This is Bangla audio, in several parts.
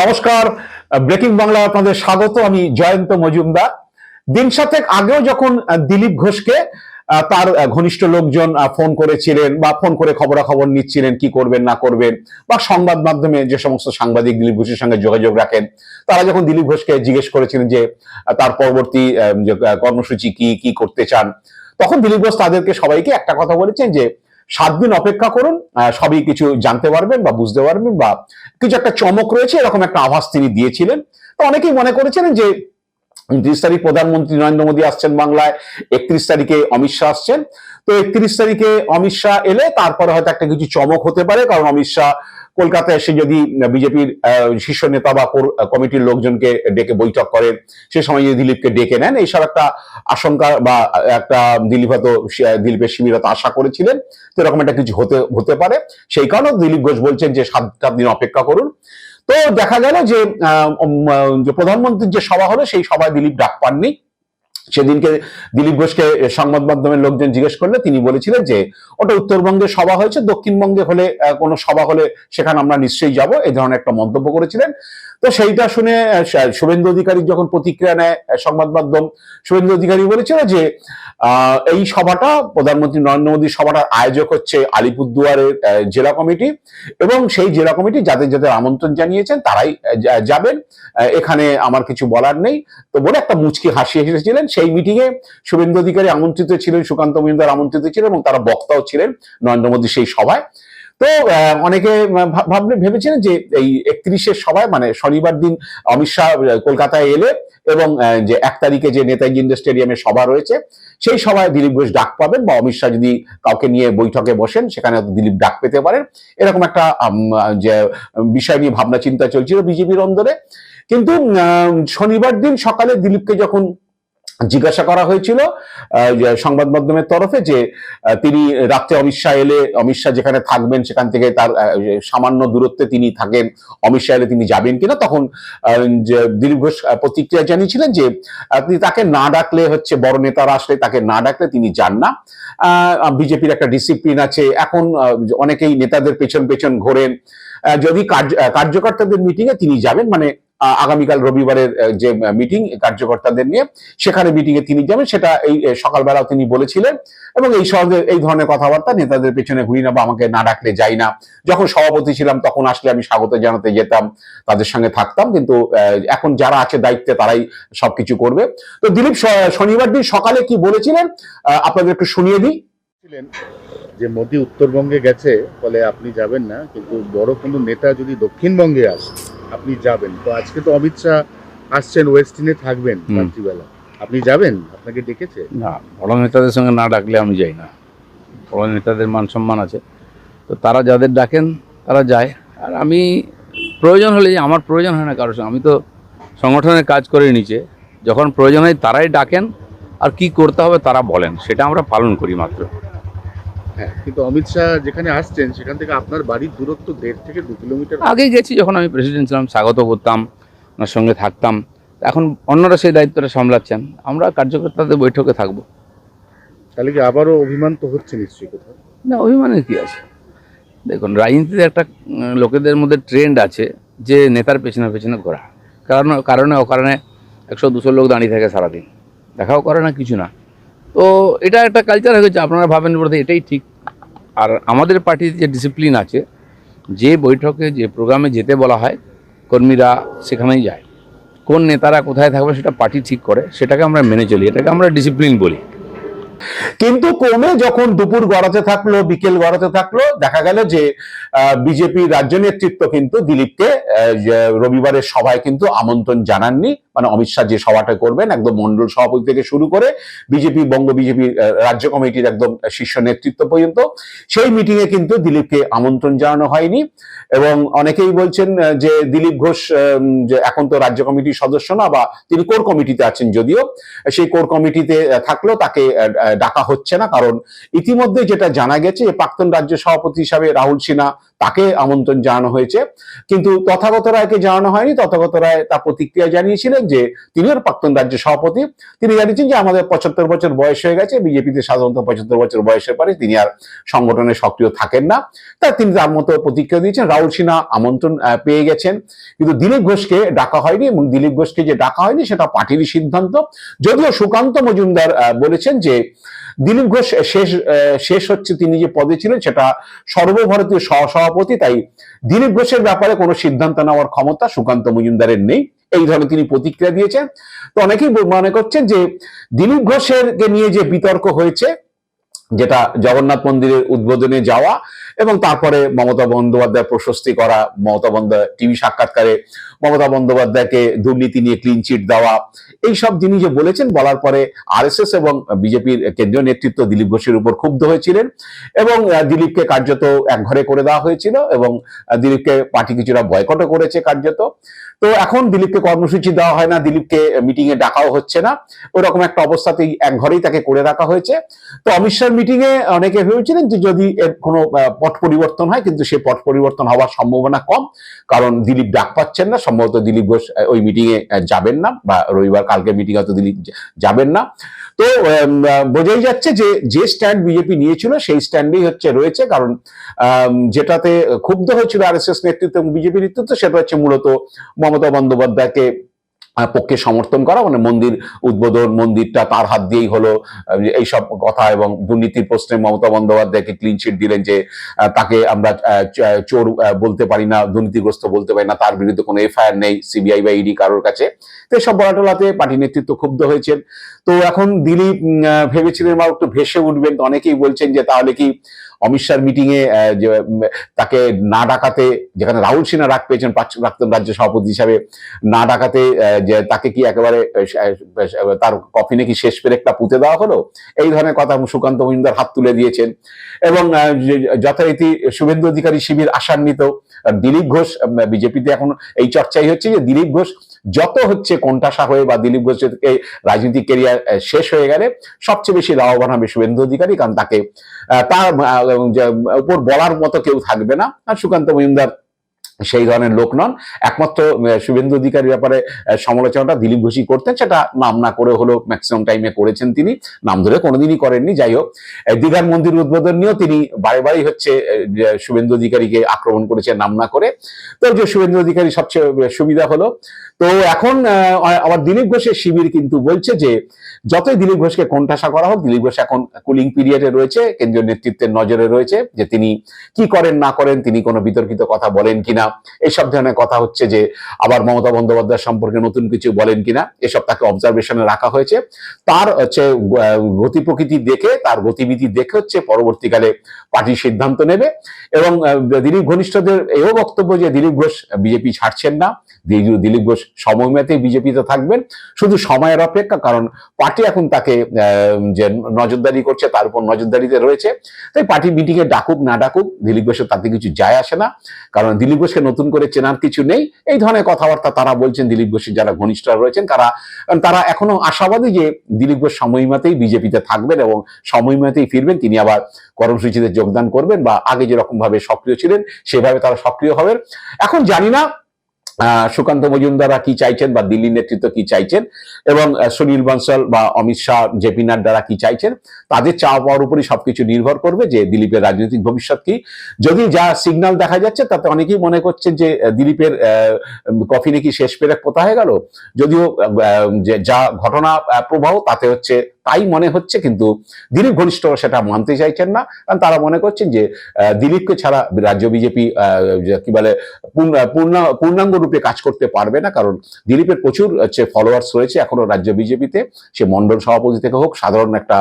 নমস্কার, ব্রেকিং বাংলা আপনাদের স্বাগত, আমি জয়ন্ত মজুমদার। দিন সাতেক আগেও যখন দিলীপ ঘোষকে তার ঘনিষ্ঠ লোকজন ফোন করেছিলেন বা ফোন করে খবরাখবর নিচ্ছিলেন, কি করবেন, না করবেন, বা সংবাদ মাধ্যমে যে সমস্ত সাংবাদিক দিলীপ ঘোষের সঙ্গে যোগাযোগ রাখেন, তারা যখন দিলীপ ঘোষকে জিজ্ঞেস করেছিলেন যে তার পরবর্তী কর্মসূচি কি কি করতে চান, তখন দিলীপ ঘোষ তাদেরকে সবাইকে একটা কথা বলেছেন যে সাত দিন অপেক্ষা করুন সবই কিছু জানতে পারবেন বা বুঝতে পারবেন বা কিছু একটা চমক রয়েছে, এরকম একটা আভাস তিনি দিয়েছিলেন। তো অনেকেই মনে করেছিলেন যে উনত্রিশ তারিখ প্রধানমন্ত্রী নরেন্দ্র মোদী আসছেন বাংলায়, একত্রিশ তারিখে অমিত শাহ আসছেন। তো একত্রিশ তারিখে অমিত শাহ এলে তারপরে হয়তো একটা কিছু চমক হতে পারে, কারণ অমিত শাহ কলকাতায় এসে যদি বিজেপির শীর্ষ নেতা বা কমিটির লোকজনকে ডেকে বৈঠক করেন, সে সময় যদি দিলীপকে ডেকে নেন, এইসব একটা আশঙ্কা বা একটা দিলীপ হয়তো দিলীপের শিবির হয়তো আশা করেছিলেন, তো এরকম একটা কিছু হতে হতে পারে। সেই কারণে দিলীপ ঘোষ বলছেন যে সাত সাত দিন অপেক্ষা করুন। তো দেখা গেল যে প্রধানমন্ত্রীর যে সভা হলো, সেই সভায় দিলীপ ডাক পাননি। সেদিনকে দিলীপ ঘোষকে সংবাদ মাধ্যমের লোকজন জিজ্ঞেস করলে তিনি বলেছিলেন যে, ওটা উত্তরবঙ্গে সভা হয়েছে, দক্ষিণবঙ্গে হলে কোনো সভা হলে সেখানে আমরা নিশ্চয়ই যাব এই ধরনের একটা মন্তব্য করেছিলেন। তো সেইটা শুনে শুভেন্দু অধিকারী যখন প্রতিক্রিয়া নেয় সংবাদ মাধ্যম, শুভেন্দু অধিকারী বলেছিল যে এই সভাটা প্রধানমন্ত্রী নরেন্দ্র মোদীর সভাটার আয়োজক হচ্ছে আলিপুরদুয়ারের জেলা কমিটি এবং সেই জেলা কমিটি যাদের যাদের আমন্ত্রণ জানিয়েছেন তারাই যাবেন। এখানে আমার কিছু বলার নেই। তো বলে একটা মুচকি হাসি এসেছিলেন। সেই মিটিংয়ে শুভেন্দু অধিকারী আমন্ত্রিত ছিলেন, সুকান্ত মজুমদার আমন্ত্রিত ছিলেন এবং তারা বক্তাও ছিলেন নরেন্দ্র মোদী সেই সভায়। তো অনেকে ভাবলে, ভেবেছিলেন যে এই একত্রিশের সভায় মানে শনিবার দিন অমিত শাহ কলকাতায় এলে এবং যে এক তারিখে যে নেতাজি ইন্ডোর স্টেডিয়ামে সভা রয়েছে, সেই সভায় দিলীপ ঘোষ ডাক পাবেন বা অমিত শাহ যদি কাউকে নিয়ে বৈঠকে বসেন, সেখানে দিলীপ ডাক পেতে পারেন। এরকম একটা যে, বিষয় নিয়ে ভাবনা চিন্তা চলছিল বিজেপির অন্দরে। কিন্তু শনিবার দিন সকালে দিলীপকে যখন জিজ্ঞাসা করা হয়েছিল সংবাদ মাধ্যমের তরফে যে তিনি রাত্রে অমিত শাহ এলে, অমিত শাহ যেখানে থাকবেন সেখান থেকে তার সামান্য দূরত্বে তিনি থাকেন, অমিত শাহ এলে তিনি যাবেন কিনা, তখন ঘোষ প্রতিক্রিয়া জানিয়েছিলেন যে তিনি তাকে না ডাকলে হচ্ছে বড় নেতারা আসলে তাকে না ডাকলে তিনি যান না। বিজেপির একটা ডিসিপ্লিন আছে, এখন অনেকেই নেতাদের পেছন পেছন ঘোরেন। যদি কার্যকর্তাদের মিটিং এ তিনি যাবেন মানে আগামীকাল রবিবারের যে মিটিং কার্যকর্তাদের নিয়ে, সেখানে মিটিং এ তিনি যাবেন, সেটা এই সকালবেলাও তিনি বলেছিলেন। এবং এই সহজে, এই ধরনের কথাবার্তা নেতাদের পেছনে ঘুরি না বা আমাকে না ডাকলে যাই না। যখন সভাপতি ছিলাম, তখন আসলে আমি স্বাগত জানাতে যেতাম, তাদের সঙ্গে থাকতাম, কিন্তু এখন যারা আছে দায়িত্বে, তারাই সবকিছু করবে। তো দিলীপ শনিবার দিন সকালে কি বলেছিলেন? আপনাদের একটু শুনিয়ে দিই। যে, মোদী উত্তরবঙ্গে গেছে ফলে আপনি যাবেন না, কিন্তু বড় কোনো নেতা যদি দক্ষিণবঙ্গে আসে আপনি যাবেন। তো আজকে তো অমিত শাহ আসছেন ওয়েস্টিনে থাকবেন হুম। রাত্রিবেলা। আপনি যাবেন? আপনাকে ডেকেছে? না বড় নেতাদের সঙ্গে না ডাকলে আমি যাই না। বড় নেতাদের মান সম্মান আছে। তো তারা যাদের ডাকেন তারা যায়। আর আমি প্রয়োজন হলে আমার প্রয়োজন হয় না কারোর সঙ্গে। আমি তো সংগঠনের কাজ করে নিচে। যখন প্রয়োজন হয় তারাই ডাকেন। আর কি করতে হবে তারা বলেন। সেটা আমরা পালন করি মাত্র। হ্যাঁ কিন্তু অমিত শাহ যেখানে আসছেন সেখান থেকে আপনার বাড়ির দূরত্ব দেড় থেকে দু কিলোমিটার। আগে গেছি যখন আমি প্রেসিডেন্ট ছিলাম স্বাগত করতাম ওনার সঙ্গে থাকতাম। এখন অন্যরা সেই দায়িত্বটা সামলাচ্ছেন। আমরা কার্যকর্তাদের বৈঠকে থাকব। তাহলে কি আবারও অভিমান তো হচ্ছে নিশ্চয়ই কোথাও? না অভিমানের কি আছে? দেখুন রাজনীতিতে একটা লোকেদের মধ্যে ট্রেন্ড আছে যে নেতার পেছনে পেছনে ঘোরা। কারণ কারণে অকারণে একশো দুশো লোক দাঁড়িয়ে থাকে সারাদিন। দেখাও করে না কিছু না। তো এটা একটা কালচার হয়ে গেছে আপনারা ভাবেন বলতে এটাই ঠিক। আর আমাদের পার্টির যে ডিসিপ্লিন আছে যে বৈঠকে যে প্রোগ্রামে যেতে বলা হয় কর্মীরা সেখানেই যায়। কোন নেতারা কোথায় থাকবে সেটা পার্টি ঠিক করে সেটাকে আমরা মেনে চলি এটাকে আমরা ডিসিপ্লিন বলি। কিন্তু কমে যখন দুপুর গড়াতে থাকল বিকেল গড়াতে থাকল দেখা গেল যে বিজেপি রাজ্য নেতৃত্ব কিন্তু দিলীপকে রবিবারের সভায় কিন্তু আমন্ত্রণ জানাননি। মানে অমিত শাহ যে সভাটা করবেন, একদম মন্ডল সভাপতি থেকে শুরু করে বিজেপি, বঙ্গ বিজেপি রাজ্য কমিটির একদম শীর্ষ নেতৃত্ব পর্যন্ত। সেই মিটিং এ কিন্তু দিলীপকে আমন্ত্রণ জানানো হয়নি এবং অনেকেই বলছেন যে দিলীপ ঘোষ যে এখন তো রাজ্য কমিটির সদস্য না বা তিনি কোর কমিটিতে আছেন যদিও, সেই কোর কমিটিতে থাকলেও তাকে ডাকা হচ্ছে না কারণ ইতিমধ্যে যেটা জানা গেছে প্রাক্তন রাজ্য সভাপতি হিসাবে রাহুল সিনহা তাকে আমন্ত্রণ জানানো হয়েছে। কিন্তু তথাগত রায়কে জানানো হয়নি, তথাগত রায় তার প্রতিক্রিয়া জানিয়েছিলেন যে তিনিও প্রাক্তন রাজ্য সভাপতি। তিনি জানিয়েছেন যে আমাদের পঁচাত্তর বছর বয়স হয়ে গেছে, বিজেপিতে সাধারণত পঁচাত্তর বছর বয়সের পরে তিনি আর সংগঠনে সক্রিয় থাকেন না। তা তিনি তার মতো প্রতিক্রিয়া দিয়েছেন। রাহুল সিনহা আমন্ত্রণ পেয়ে গেছেন। কিন্তু দিলীপ ঘোষকে ডাকা হয়নি এবং দিলীপ ঘোষকে যে ডাকা হয়নি সেটা পার্টিরই সিদ্ধান্ত। যদিও সুকান্ত মজুমদার বলেছেন যে দিলীপ ঘোষ শেষ শেষ হচ্ছে তিনি যে পদে ছিলেন সেটা সর্বভারতীয় সহসভাপতি, তাই দিলীপ ঘোষের ব্যাপারে কোনো সিদ্ধান্ত নেওয়ার ক্ষমতা সুকান্ত মজুমদারের নেই। এই ধরনের তিনি প্রতিক্রিয়া দিয়েছেন। তো অনেকেই মনে করছেন যে দিলীপ ঘোষের নিয়ে যে বিতর্ক হয়েছে, যেটা জগন্নাথ মন্দিরের উদ্বোধনে যাওয়া এবং তারপরে মমতা বন্দ্যোপাধ্যায় প্রশস্তি করা, মমতা বন্দ্যোপাধ্যায় টিভি সাক্ষাৎকারে মমতা বন্দ্যোপাধ্যায়কে দুর্নীতি নিয়ে ক্লিন চিট দেওয়া, এইসব তিনি যে বলেছেন বলার পরে আরএসএস এবং বিজেপির কেন্দ্রীয় নেতৃত্ব দিলীপ ঘোষের উপর ক্ষুব্ধ হয়েছিলেন এবং দিলীপকে কার্যত একঘরে করে দেওয়া হয়েছিল এবং দিলীপকে পার্টি কিছুটা বয়কটও করেছে কার্যত। তো এখন দিলীপকে কর্মসূচি দেওয়া হয় না, দিলীপকে মিটিং এ ডাকাও হচ্ছে না। ওরকম একটা অবস্থাতেই এক ঘরেই তাকে করে রাখা হয়েছে। তো অমিত শাহ মিটিং এ অনেকে ভেবেছিলেন যে যদি এর কোনো পট পরিবর্তন হয়, কিন্তু সেই পট পরিবর্তন হওয়ার সম্ভাবনা কম। কারণ দিলীপ ডাক পাচ্ছেন না, সম্ভবত দিলীপ ঘোষ ওই মিটিং এ যাবেন না, বা রবিবার কালকে মিটিং হয়তো দিলীপ যাবেন না। তো বোঝাই যাচ্ছে যে যে স্ট্যান্ড বিজেপি নিয়েছিল, সেই স্ট্যান্ডেই হচ্ছে রয়েছে, কারণ যেটাতে ক্ষুব্ধ হয়েছিল আর এস এস নেতৃত্ব এবং বিজেপি নেতৃত্ব, সেটা হচ্ছে মূলত মমতা বন্দ্যোপাধ্যায়কে পক্ষে সমর্থন করা মানে মন্দির উদ্বোধন, মন্দিরটা তার হাত দিয়েই হলো এইসব কথা এবং দুর্নীতির প্রশ্নে মমতা বন্দ্যোপাধ্যায়কে ক্লিন চিট দিলেন যে তাকে আমরা চোর বলতে পারি না, দুর্নীতিগ্রস্ত বলতে পারি না, তার বিরুদ্ধে কোনো এফআইআর নেই, সিবিআই বা ইডি কারোর কাছে। তো এসব বলাটলাতে পার্টি নেতৃত্ব ক্ষুব্ধ হয়েছেন। তো এখন দিলীপ ভেবেছিলেন বা একটু ভেসে উঠবেন অনেকেই বলছেন যে তাহলে কি অমিত শাহর মিটিং এ যে তাকে না ডাকাতে, যেখানে রাহুল সিনহা রাগ পেয়েছেন প্রাক্তন রাজ্য সভাপতি হিসাবে, না ডাকাতে যে, তাকে কি একেবারে তার কফিনে কি শেষ পেরেকটা পুঁতে দেওয়া হলো? এই ধরনের কথা সুকান্ত মজুমদার হাত তুলে দিয়েছেন। এবং যথারীতি শুভেন্দু অধিকারী শিবির আশান্বিত। দিলীপ ঘোষ বিজেপিতে এখন এই চর্চাই হচ্ছে যে দিলীপ ঘোষ যত হচ্ছে কোনটাসা হয়ে বা দিলীপ ঘোষ এই রাজনৈতিক কেরিয়ার শেষ হয়ে গেলে সবচেয়ে বেশি লাভবান হবে শুভেন্দু অধিকারী, কারণ তাকে তার উপর বলার মতো কেউ থাকবে না। আর সুকান্ত মজুমদার সেই ধরনের লোক নন। একমাত্র শুভেন্দু অধিকারীর ব্যাপারে সমালোচনাটা দিলীপ ঘোষই করতেন, সেটা নাম না করে হলেও ম্যাক্সিমাম টাইমে করেছেন তিনি। নাম ধরে কোনোদিনই করেননি, যাই হোক। দীঘার মন্দির উদ্বোধন নিয়েও তিনি বারে বারেই হচ্ছে শুভেন্দু অধিকারীকে আক্রমণ করেছেন নাম না করে। তো যে শুভেন্দু অধিকারী সবচেয়ে সুবিধা হলো। তো এখন আবার দিলীপ ঘোষের শিবির কিন্তু বলছে যে, যতই দিলীপ ঘোষকে কোণঠাসা করা হোক, দিলীপ ঘোষ এখন কুলিং পিরিয়ডে রয়েছে, কেন্দ্রীয় নেতৃত্বের নজরে রয়েছে যে তিনি কি করেন, না করেন, তিনি কোনো বিতর্কিত কথা বলেন কিনা। এইসব ধরনের কথা হচ্ছে যে আবার মমতা বন্দ্যোপাধ্যায় সম্পর্কে নতুন কিছু বলেন কিনা, এসব তাকে অবজারভেশনে রাখা হয়েছে। তার হচ্ছে গতি প্রকৃতি দেখে, তার গতিবিধি দেখে হচ্ছে পরবর্তীকালে পার্টি সিদ্ধান্ত নেবে। এবং দিলীপ ঘনিষ্ঠদের এও বক্তব্য যে দিলীপ ঘোষ বিজেপি ছাড়ছেন না, দিলীপ ঘোষ সময়মেতেই বিজেপিতে থাকবেন। শুধু সময়ের অপেক্ষা, কারণ পার্টি এখন তাকে যে নজরদারি করছে তার উপর নজরদারিতে রয়েছে। তাই পার্টি মিটিং এ ডাকুক, না ডাকুক, দিলীপ ঘোষের তাতে কিছু যায় আসে না। কারণ দিলীপ ঘোষকে নতুন করে চেনার কিছু নেই। এই ধরনের কথাবার্তা তারা বলছেন দিলীপ ঘোষের যারা ঘনিষ্ঠরা রয়েছেন, তারা তারা এখনও আশাবাদী যে দিলীপ ঘোষ সময়মাতেই বিজেপিতে থাকবেন এবং সময়মাতেই ফিরবেন। তিনি আবার কর্মসূচিতে যোগদান করবেন বা আগে যেরকম ভাবে সক্রিয় ছিলেন, সেভাবে তারা সক্রিয় হবেন। এখন জানি না সুকান্ত মজুমদাররা কি চাইছেন বা দিল্লি নেতৃত্ব কি চাইছেন এবং সুনীল বনসল বা অমিত শাহ জেপি নাড্ডারা কি চাইছেন? তাদের চাওয়া পাওয়ার উপরই সবকিছু নির্ভর করবে যে দিলীপের রাজনৈতিক ভবিষ্যৎ কি। যদি যা সিগন্যাল দেখা যাচ্ছে, তাতে অনেকেই মনে করছেন যে দিলীপের কফি নাকি শেষ পেরেক পোতা হয়ে গেল? যদিও যা ঘটনা প্রবাহ, তাতে হচ্ছে তাই মনে হচ্ছে কিন্তু দিলীপ ঘনিষ্ঠরা সেটা মানতে চাইছেন না, কারণ তারা মনে করছেন যে দিলীপকে ছাড়া রাজ্য বিজেপি কি বলে, পূর্ণ- পূর্ণ, পূর্ণাঙ্গ রূপে কাজ করতে পারবে না, কারণ দিলীপের প্রচুর, হচ্ছে ফলোয়ার্স রয়েছে এখনও রাজ্য বিজেপিতে। সে মন্ডল সভাপতি থেকে হোক, সাধারণ একটা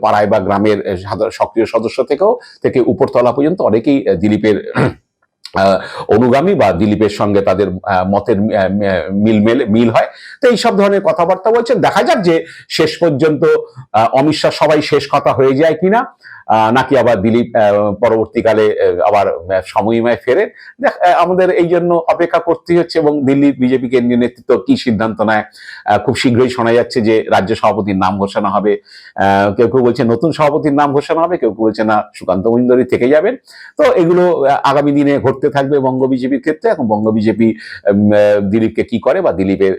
পাড়ায় বা গ্রামের সক্রিয় সদস্য থেকেও, থেকে উপরতলা পর্যন্ত অনেকেই দিলীপের অনুগামী বা দিলীপের সঙ্গে তাদের মতের মিল মেল, মিল হয়। তো এইসব ধরনের কথাবার্তা বলছেন। দেখা যাক যে শেষ পর্যন্ত অমিত শাহ সবাই শেষ কথা হয়ে যায় কিনা। নাকি আবার দিলীপ পরবর্তীকালে আবার সময়ময় ফেরেন। দেখ আমাদের এই জন্য অপেক্ষা করতে হচ্ছে এবং দিল্লি বিজেপি কেন্দ্রীয় নেতৃত্ব কি সিদ্ধান্ত নেয় খুব শীঘ্রই শোনা যাচ্ছে যে রাজ্য সভাপতির নাম ঘোষণা হবে। কেউ কেউ বলছে নতুন সভাপতির নাম ঘোষণা হবে, কেউ কেউ বলছে না, সুকান্ত মজুমদারি থেকে যাবেন। তো এগুলো আগামী দিনে ঘটতে ঘটতে থাকবে বঙ্গ বিজেপির ক্ষেত্রে। এখন বঙ্গ বিজেপি দিলীপকে কি করে বা দিলীপের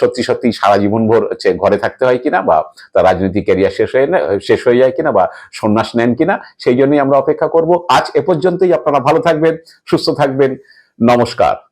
সত্যি সত্যি সারা জীবন ভোর ঘরে থাকতে হয় কিনা বা তার রাজনৈতিক ক্যারিয়ার শেষ হয়ে শেষ হয়ে যায় কিনা বা সন্ন্যাস নেন কিনা, সেই জন্যই আমরা অপেক্ষা করব। আজ এ পর্যন্তই, আপনারা ভালো থাকবেন, সুস্থ থাকবেন। নমস্কার।